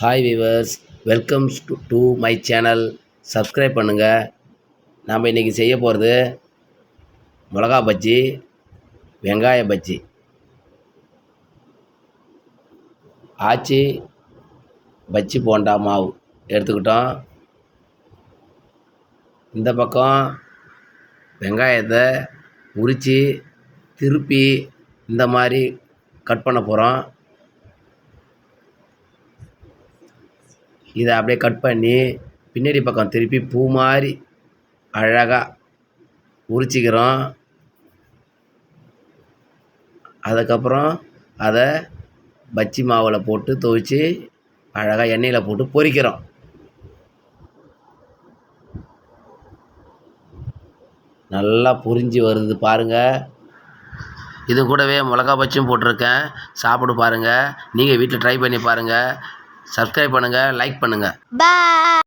Hi viewers welcome to my channel subscribe பண்ணுங்கள் நாம் இன்றைக்கி செய்ய போகிறது மிளகா பஜ்ஜி வெங்காய பஜ்ஜி. ஆச்சி பஜ்ஜி போண்டா மாவு. எடுத்துக்கிட்டோம். இந்த பக்கம் வெங்காயத்தை உரித்து திருப்பி இந்த மாதிரி கட் பண்ண போகிறோம் இதை அப்படியே கட் பண்ணி பின்னாடி பக்கம் திருப்பி பூ மாதிரி அழகாக உரிச்சிக்கிறோம். அதுக்கப்புறம் அதை பஜ்ஜி மாவில் போட்டு துவைச்சி அழகாக எண்ணெயில் போட்டு பொரிக்கிறோம். நல்லா பொரிஞ்சு வருது பாருங்கள் இது கூடவே மிளகா பஜ்ஜியும் போட்டிருக்கேன். சாப்பிடு பாருங்கள் நீங்கள் வீட்டில் ட்ரை பண்ணி பாருங்கள் சப்ஸ்கிரைப் பண்ணுங்கள் லைக் பண்ணுங்கள் Bye.